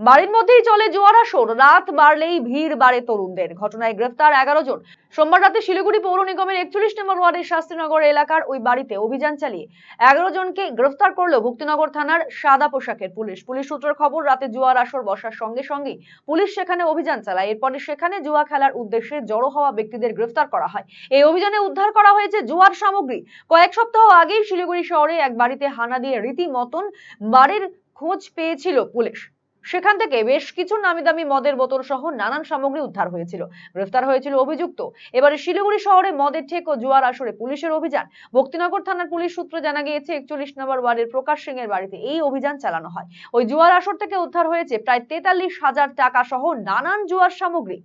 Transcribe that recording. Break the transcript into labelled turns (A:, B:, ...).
A: বাড়ির মধ্যেই চলে জোয়ার আসর। রাত বাড়লেই ভিড় বাড়ে তরুণদের। ঘটনায় গ্রেফতার এগারো জন। সোমবার রাতে শিলিগুড়ি পৌর নিগমের একচল্লিশ নম্বর ওয়ার্ডের শাস্ত্রীনগর এলাকার ওই বাড়িতে অভিযান চালিয়ে এগারো জনকে গ্রেফতার করল ভক্তিনগর থানার সাদা পোশাকের পুলিশ। পুলিশ সূত্রের খবর, রাতে জুয়ার আসর বসার সঙ্গে সঙ্গে পুলিশ সেখানে অভিযান চালায়। এরপরে সেখানে জুয়া খেলার উদ্দেশ্যে জড়ো হওয়া ব্যক্তিদের গ্রেফতার করা হয়। এই অভিযানে উদ্ধার করা হয়েছে জুয়ার সামগ্রী। কয়েক সপ্তাহ আগেই শিলিগুড়ি শহরে এক বাড়িতে হানা দিয়ে রীতিমতন বাড়ির খোঁজ পেয়েছিল পুলিশ। সেখান থেকে বেশ কিছু নামি দামি মদের বোতল সহ নানান সামগ্রী উদ্ধার হয়েছিল। গ্রেফতার হয়েছিল অভিযুক্ত। এবারে শিলিগুড়ি শহরে মদের ঠেক ও জুয়ার আসরে পুলিশের অভিযান। ভক্তিনগর থানার পুলিশ সূত্রে জানা গিয়েছে, একচল্লিশ নম্বর ওয়ার্ডের প্রকাশ সিং এর বাড়িতে এই অভিযান চালানো হয়। ওই জুয়ার আসর থেকে উদ্ধার হয়েছে প্রায় তেতাল্লিশ হাজার টাকা সহ নানান জুয়ার সামগ্রী।